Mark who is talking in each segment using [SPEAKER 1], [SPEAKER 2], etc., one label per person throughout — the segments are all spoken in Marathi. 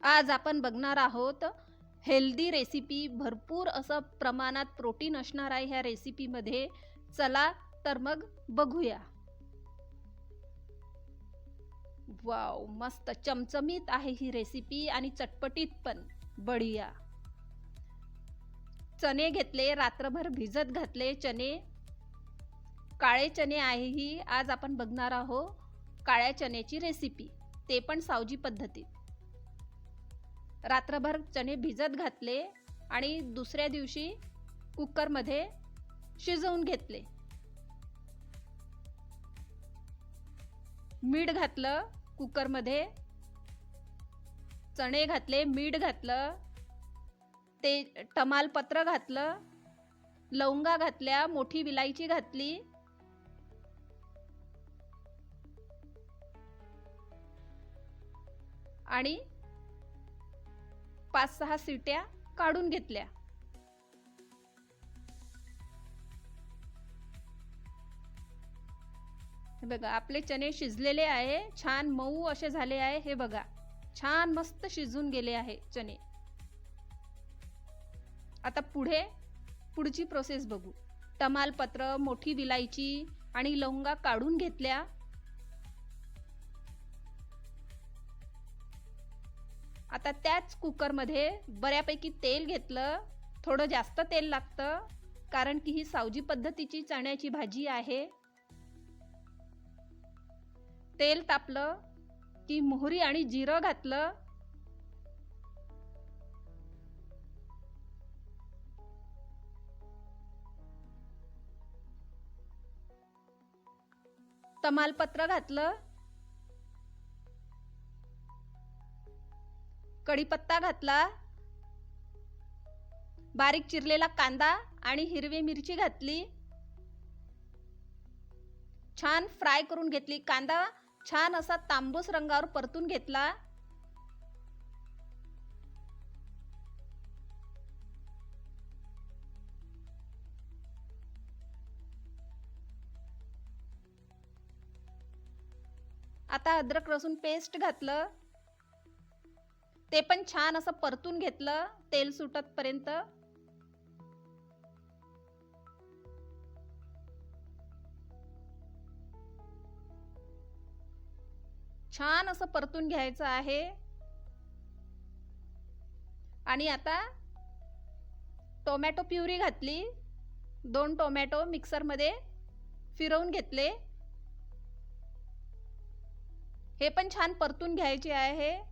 [SPEAKER 1] आज आपण बघणार आहोत हेल्दी रेसिपी भरपूर असं प्रमाणात प्रोटीन असणार आहे ह्या रेसिपीमध्ये. चला तर मग बघूया. वाव मस्त चमचमीत आहे ही रेसिपी आणि चटपटीत पण. बढिया. चणे घेतले रात्रभर भिजत घातले चणे. काळे चणे आहे ही आज आपण बघणार आहोत काळ्या चण्याची रेसिपी. ते पण सावजी पद्धतीत. रात्रभर चणे भिजत घातले आणि दुसऱ्या दिवशी कुकरमध्ये शिजवून घेतले. मीठ घातलं कुकरमध्ये चणे घातले मीठ घातलं ते टमालपत्र घातलं लवंगा घातल्या मोठी विलायची घातली. आणि पाच सहा सिट्या काढून घेतल्या. हे बघा आपले चणे शिजलेले आहे छान मऊ असे झाले आहे हे बघा. छान मस्त शिजून गेले आहे चणे. आता पुढे पुढची प्रोसेस बघू. तमालपत्र मोठी विलायची आणि लवंगा काढून घेतल्या. आता त्याच कुकरमध्ये बऱ्यापैकी तेल घेतलं थोडं जास्त तेल लागतं कारण की ही सावजी पद्धतीची चण्याची भाजी आहे. तेल तापलं की मोहरी आणि जिरं घातलं. तमालपत्र घातलं कढीपत्ता घातला. बारीक चिरलेला कांदा आणि हिरवी मिरची घातली. छान फ्राय करून घेतली. कांदा छान असा तांबूस रंगावर परतून घेतला. आता अद्रक लसूण पेस्ट घातलं. ते पण छान असं परतून घेतलं तेल सुटत पर्यंत छान असं परतून घ्यायचं आहे. आणि आता टोमॅटो प्युरी घातली. दोन टोमॅटो मिक्सरमध्ये फिरवून घेतले. हे पण छान परतून घ्यायचे आहे.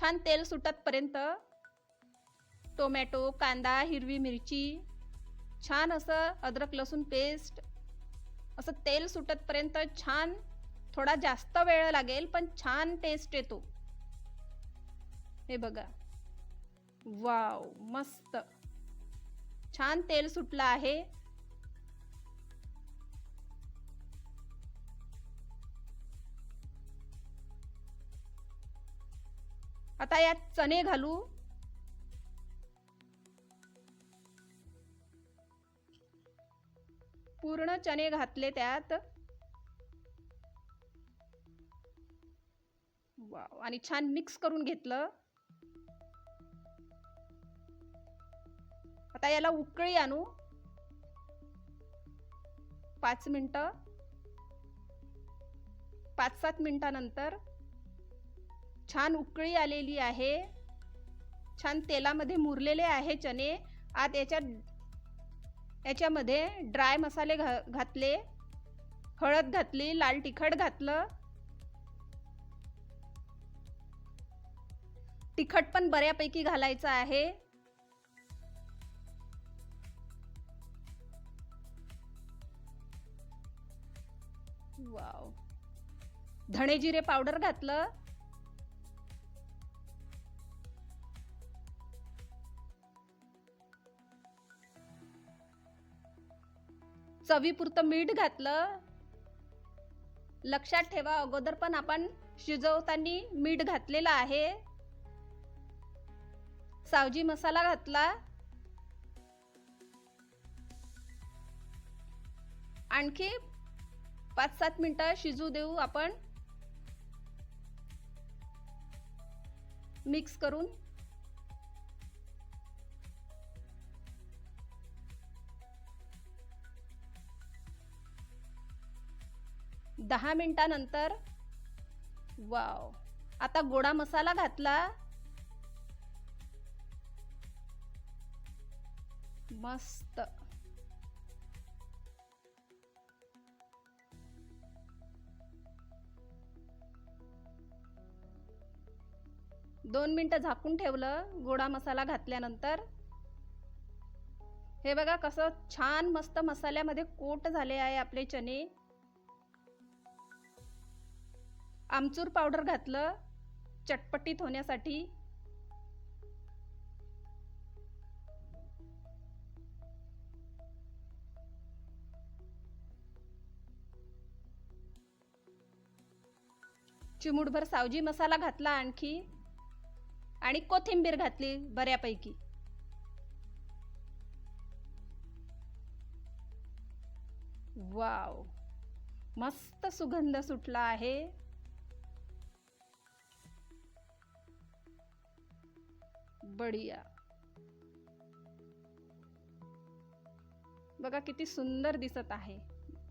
[SPEAKER 1] छान तेल सुटतपर्यंत टोमॅटो कांदा हिरवी मिरची छान असं अद्रक लसूण पेस्ट असं तेल सुटतपर्यंत छान थोडा जास्त वेळ लागेल पण छान टेस्ट येतो. हे बघा. वाव मस्त. छान तेल सुटलं आहे. आता यात चणे घालू. पूर्ण चणे घातले त्यात. आणि छान मिक्स करून घेतलं. आता याला उकळी आणू. पाच मिनटं. पाच सात मिनिटानंतर. छान उकळी आलेली आहे. छान तेलामध्ये मुरलेले आहे चणे. आत याच्यात याच्यामध्ये ड्राय मसाले घा घातले. हळद घातली लाल तिखट घातलं. तिखट पण बऱ्यापैकी घालायचं आहे. वाव धणे जिरे पावडर घातलं. चवीपुरतं मीठ घातलं. लक्षात ठेवा अगोदर पण आपण शिजवताना मीठ घातलेलं आहे. सावजी मसाला घातला. आणखी पाच सात मिनटं शिजू देऊ आपण. मिक्स करून. दहा मिनिटानंतर वाव. आता गोडा मसाला घातला. मस्त. दोन मिनटं झाकून ठेवलं गोडा मसाला घातल्यानंतर. हे बघा कसं छान मस्त मसाल्यामध्ये कोट झाले आहे आपले चणे. आमचूर पावडर घातलं चटपटीत होण्यासाठी. चिमूटभर सावजी मसाला घातला आणखी आणि कोथिंबीर घातली बऱ्यापैकी. वाव मस्त सुगंध सुटला आहे. बढिया. बघा किती सुंदर दिसत आहे.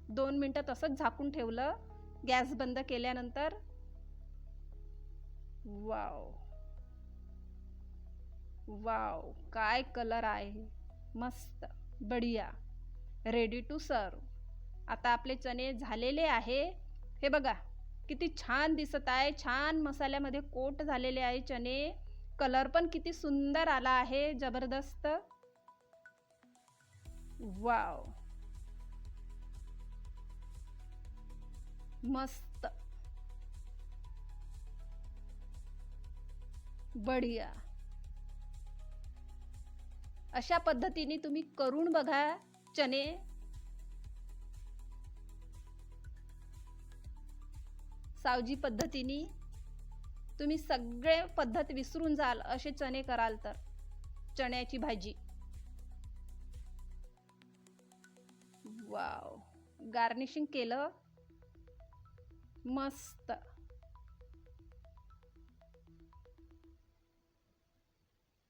[SPEAKER 1] दोन मिनटं तसंच झाकून ठेवलं. गॅस बंद केल्यानंतर वाव. वाव काय कलर आहे. मस्त बढिया. रेडी टू सर्व आता आपले चणे झालेले आहे. हे बघा किती छान दिसत आहे. छान मसाल्यामध्ये कोट झालेले आहे चणे. कलर पण किती सुंदर आला आहे जबरदस्त. वाव. मस्त. बढिया. अशा पद्धतीने तुम्ही करून बघा चने. सावजी पद्धतीने. तुम्ही सगळे पद्धत विसरून जाल असे चणे कराल तर. चण्याची भाजी. वाव. गार्निशिंग केलं. मस्त.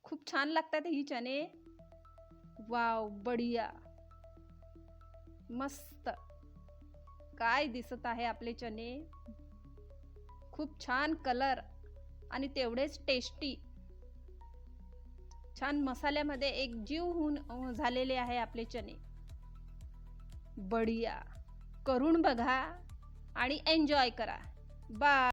[SPEAKER 1] खूप छान लागतात ही चणे. वाव बढिया. मस्त. काय दिसत आहे आपले चणे. खूप छान कलर आणि तेवढेच टेस्टी छान मसाल्यामध्ये एक जीव होऊन झालेले आहे आपले चणे. बढिया. करून बघा आणि एन्जॉय करा. बाय